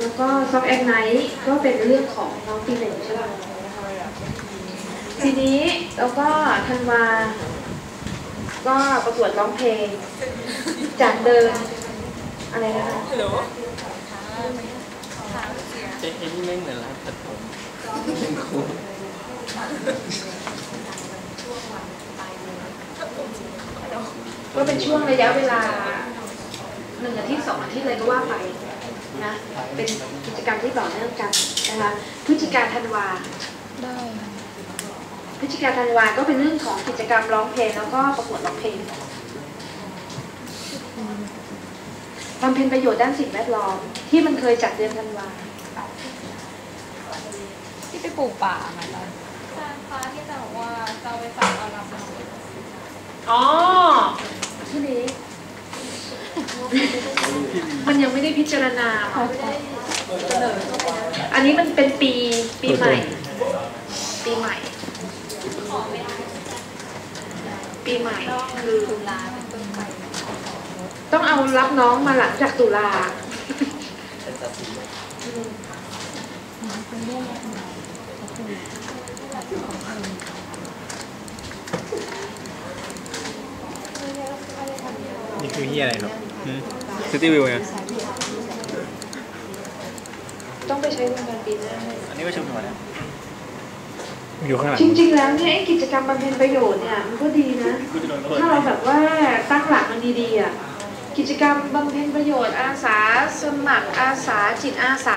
แล้วก็ซอกแอนไนท์ก็เป็นเรื่องของน้องปีหนึ่งใช่ไหมทีนี้แล้วก็ธันวา ก็ประกวดร้องเพลง จากเดิมอะไรนะคะเจ๊เอ็นนี่ไม่เหมือนร้านตัดผมเป็นครูก็เป็นช่วงระยะเวลาหนึ่งอาทิตย์สองอาทิตย์เลยก็ว่าไป นะเป็นกิจกรรมที่ต่อเนื่องกันนะคะพฤศจิกาธันวาได้พฤศจิกาธันวาก็เป็นเรื่องของกิจกรรมร้องเพลงแล้วก็ประกวดร้องเพลงบำเพ็ญประโยชน์ด้านสิ่งแวดล้อมที่มันเคยจัดเดือนธันวาที่ไปปลูกป่ามาแล้วอาจารย์คะที่จะบอกว่าจะเอาไปฝากเอารับน้องอ๋อที่นี้ มันยังไม่ได้พิจารณา อันนี้มันเป็นปีปีใหม่ ปีใหม่ขอไม่ได้ปีใหม่คือตุลาเป็นต้นไปต้องเอารับน้องมาหลังจากตุลาเป็นตัดสีนี่คือเฮียอะไรครับ ซิตี้วิวไงต้องไปใช้โครงการปีหน้าอันนี้ประชุมหัวนะอยู่ข้างหลังจริงๆแล้วเนี่ยไอ้กิจกรรมบำเพ็ญประโยชน์เนี่ยมันก็ดีนะ ถ้าเราแบบว่าตั้งหลักมันดีๆอะกิจกรรมบำเพ็ญประโยชน์อาสาสมัครอาสาจิตอาสา